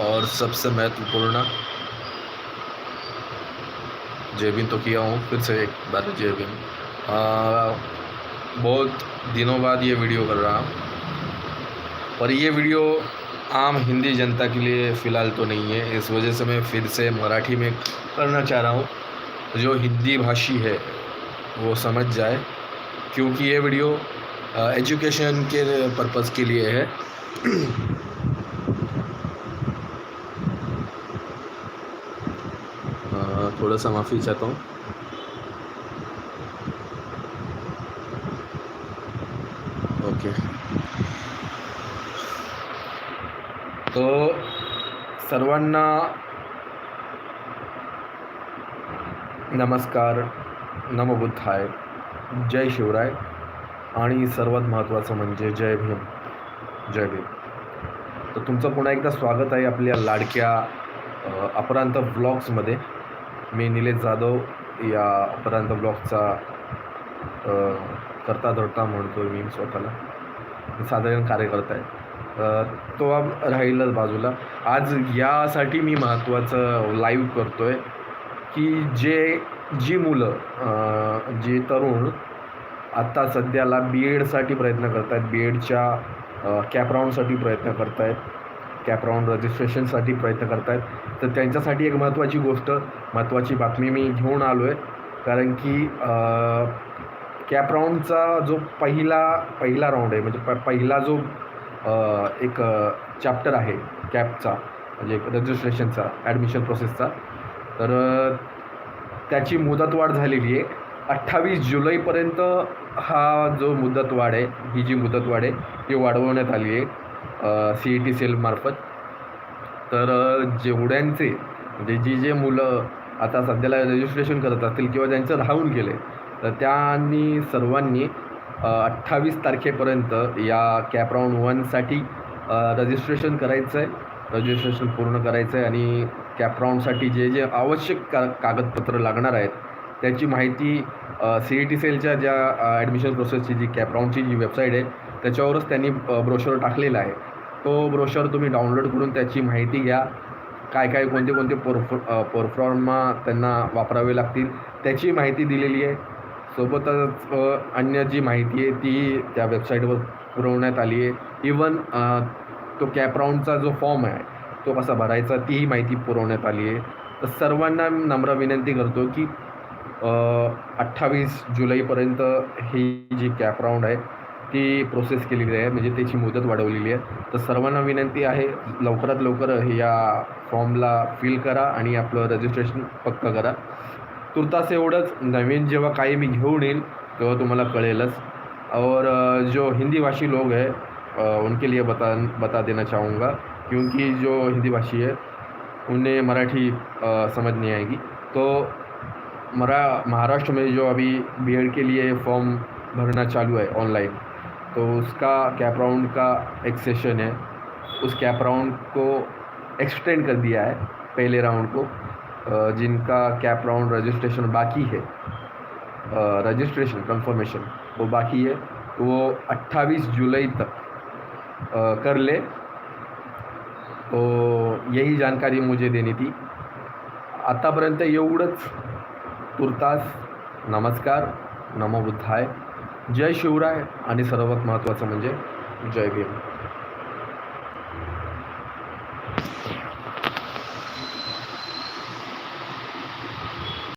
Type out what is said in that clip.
और सबसे महत्वपूर्ण जेबिन तो किया हूँ, फिर से एक बार जेबिन। बहुत दिनों बाद ये वीडियो कर रहा हूँ। पर ये वीडियो आम हिंदी जनता के लिए फ़िलहाल तो नहीं है, इस वजह से मैं फिर से मराठी में करना चाह रहा हूँ। जो हिंदी भाषी है, वो समझ जाए, क्योंकि ये वीडियो एजुकेशन के पर्पज़ के लिए है। थोड़ा सा माफ़ी चाहता. हूँ ओके. तो सर्वांना नमस्कार. नमबुद्धाय. जय शिवराय. आणि सर्वात महत्त्वाचं म्हणजे जय भीम. जय भीम. तर तुमचं पुन्हा एकदा स्वागत आहे आपल्या लाडक्या अपरांत ब्लॉग्समध्ये मी निलेश जाधव या अपरांत ब्लॉगचा करता धरता म्हणतो मी स्वतःला साधारण कार्यकर्ता आहे. तो अब राहीलच बाजूला. आज यासाठी मी महत्त्वाचं लाईव्ह करतो आहे की जे जी मुलं जे तरुण आत्ता सध्याला बी एडसाठी प्रयत्न करत आहेत बी एडच्या कॅपराऊंडसाठी प्रयत्न करत आहेत कॅपराऊंड रजिस्ट्रेशनसाठी प्रयत्न करत आहेत तर त्यांच्यासाठी एक महत्त्वाची गोष्ट महत्त्वाची बातमी मी घेऊन आलो आहे कारण की कॅपराऊंडचा जो पहिला पहिला राऊंड आहे म्हणजे प पहिला जो एक चॅप्टर आहे कॅपचा म्हणजे रजिस्ट्रेशनचा ॲडमिशन प्रोसेसचा तर त्याची मुदतवाढ झालेली आहे. अठ्ठावीस जुलैपर्यंत हा जो मुदतवाढ आहे ही जी मुदतवाढ आहे ती वाढवण्यात आली आहे. सी ई टी सेलमार्फत तर जेवढ्यांचे म्हणजे जी जे मुलं आता सध्याला रजिस्ट्रेशन करत असतील किंवा ज्यांचं राहून गेले तर त्यांनी सर्वांनी अठ्ठावीस तारखेपर्यंत या कॅप राऊंड वनसाठी रजिस्ट्रेशन करायचं आहे रजिस्ट्रेशन पूर्ण करायचं आहे आणि कॅप राऊंडसाठी जे जे आवश्यक का कागदपत्र लागणार आहेत त्याची माहिती सी ई टी सेलच्या ज्या ॲडमिशन प्रोसेसची जी कॅप राऊंडची जी वेबसाईट आहे त्याच्यावरच त्यांनी ब्रोशर टाकलेला आहे. तो ब्रोशर तुम्ही डाउनलोड करून त्याची माहिती घ्या. काय काय कोणते कोणते परफॉ परफॉर्मा त्यांना वापरावे लागतील त्याची माहिती दिलेली आहे. सोबतच अन्य जी माहिती आहे ती त्या वेबसाईटवर पुरवण्यात आली आहे. इवन तो कॅप राऊंडचा जो फॉर्म आहे तो कसा भरायचा तीही माहिती पुरवण्यात आली आहे. तर सर्वांना मी नम्र विनंती करतो की अठ्ठावीस जुलैपर्यंत ही जी कॅप राऊंड आहे ती प्रोसेस केलेली आहे म्हणजे त्याची मुदत वाढवलेली आहे. तर सर्वांना विनंती आहे लवकरात लवकर या फॉर्मला फिल करा आणि आपलं रजिस्ट्रेशन पक्क करा. तुर्तास एवढंच नवीन जेव्हा काही मी घेऊन येईल तेव्हा तुम्हाला कळेलच. और जो हिंदी भाषी लोग है उनके लिए बता बता देना चाहूँगा क्योंकि जो हिंदी भाषी है उन्हें मराठी समझ नहीं आएगी। तो मरा महाराष्ट्र में जो अभी बी एड के लिए फॉर्म भरना चालू है ऑनलाइन तो उसका कैप राउंड का एक सेशन है। उस कैप राउंड को एक्सटेंड कर दिया है, पहले राउंड को। जिनका कैप राउंड रजिस्ट्रेशन बाकी है रजिस्ट्रेशन कंफर्मेशन वो बाकी है। तो वो 28 जुलाई तक कर ले। तो यही जानकारी मुझे देनी थी। आतापर्यंत एवढंच तुर्तास, नमस्कार, नमो बुद्धाय। जय शिवराय आणि सर्वात महत्त्वाचं म्हणजे जय भीम.